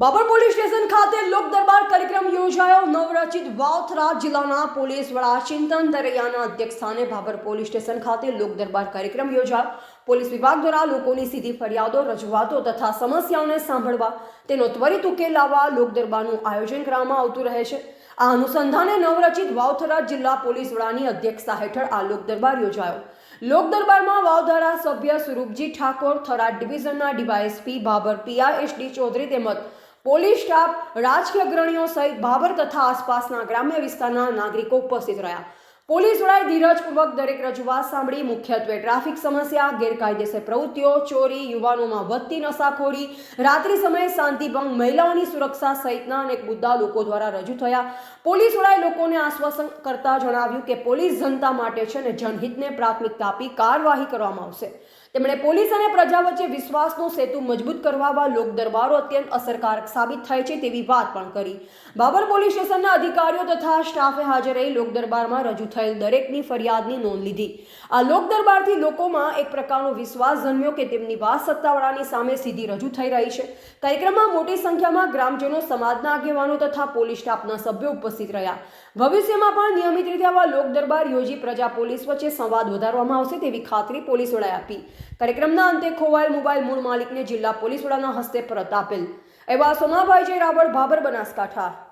Babur police station ખાતે લોક દરબાર કાર્યક્રમ યોજાયો. નવરચિત વાવથરા જિલ્લાના પોલીસ વડા ચિંતન દરૈયાના અધ્યક્ષસ્થાને બાબર પોલીસ સ્ટેશન ખાતે લોક દરબાર કાર્યક્રમ યોજાયો. પોલીસ વિભાગ દ્વારા લોકોની સીધી ફરિયાદો રજૂઆતો તથા સમસ્યાઓને સાંભળવા તેનો ત્વરિત ઉકેલ લાવવા લોક દરબારનું આયોજન કરવામાં આવતું રહે છે. આ અનુસંધાને નવરચિત વાવથરા જિલ્લા પોલીસ વડાની અધ્યક્ષતા હેઠળ આ લોક દરબાર યોજાયો. લોક દરબારમાં વાવધારા સભ્ય સ્વરૂપજી ઠાકોર, થરાદ ડિવિઝનના ડીવાયએસપી બાબર પીઆરએસડી ચૌધરી તેમજ પોલીસ સ્ટાફ રાજકીય અગ્રણીઓ સહિત બાબર તથા આસપાસના ગ્રામ્ય વિસ્તારના નાગરિકો ઉપસ્થિત રહ્યા. પોલીસ વડાએ ધીરજપૂર્વક દરેક રજૂઆત સાંભળી. મુખ્યત્વે ટ્રાફિક સમસ્યા, ગેરકાયદેસર પ્રવૃત્તિઓ, ચોરી, યુવાનોમાં વધતી નશાખોરી, રાત્રિ સમયે શાંતિભંગ મહિલાઓની સુરક્ષા સહિતના અનેક મુદ્દા લોકો દ્વારા રજૂ થયા. પોલીસ વડાએ લોકોને આશ્વાસન કરતા જણાવ્યું કે પોલીસ જનતા માટે છે અને જનહિતને પ્રાથમિકતા આપી કાર્યવાહી કરવામાં આવશે. તેમણે પોલીસ અને પ્રજા વચ્ચે વિશ્વાસનો સેતુ મજબૂત કરવા લોક દરબારો અત્યંત અસરકારક સાબિત થાય છે તેવી વાત પણ કરી. બાબર પોલીસ સ્ટેશનના અધિકારીઓ તથા સ્ટાફે હાજર રહી લોક દરબારમાં રજૂ થયેલ દરેકની ફરિયાદની નોંધ લીધી. આ લોક દરબારથી લોકોમાં એક પ્રકારનો વિશ્વાસ જન્મ્યો કે તેમની વાત સત્તાવાળાની સામે સીધી રજૂ થઈ રહી છે. કાર્યક્રમમાં મોટી સંખ્યામાં ગ્રામજનો, સમાજના આગેવાનો તથા પોલીસ સ્ટાફના સભ્યો ઉપસ્થિત રહ્યા. ભવિષ્યમાં પણ નિયમિત રીતે આવા લોક દરબાર યોજી પ્રજા પોલીસ વચ્ચે સંવાદ વધારવામાં આવશે તેવી ખાતરી પોલીસ વડાએ આપી. કાર્યક્રમના અંતે ખોવાયેલ મોબાઈલ મૂળ માલિકને જિલ્લા પોલીસ વડાના હસ્તે પરત આપેલ. એવા સોમાભાઈ જય રાવળ ભાબર બનાસકાંઠા.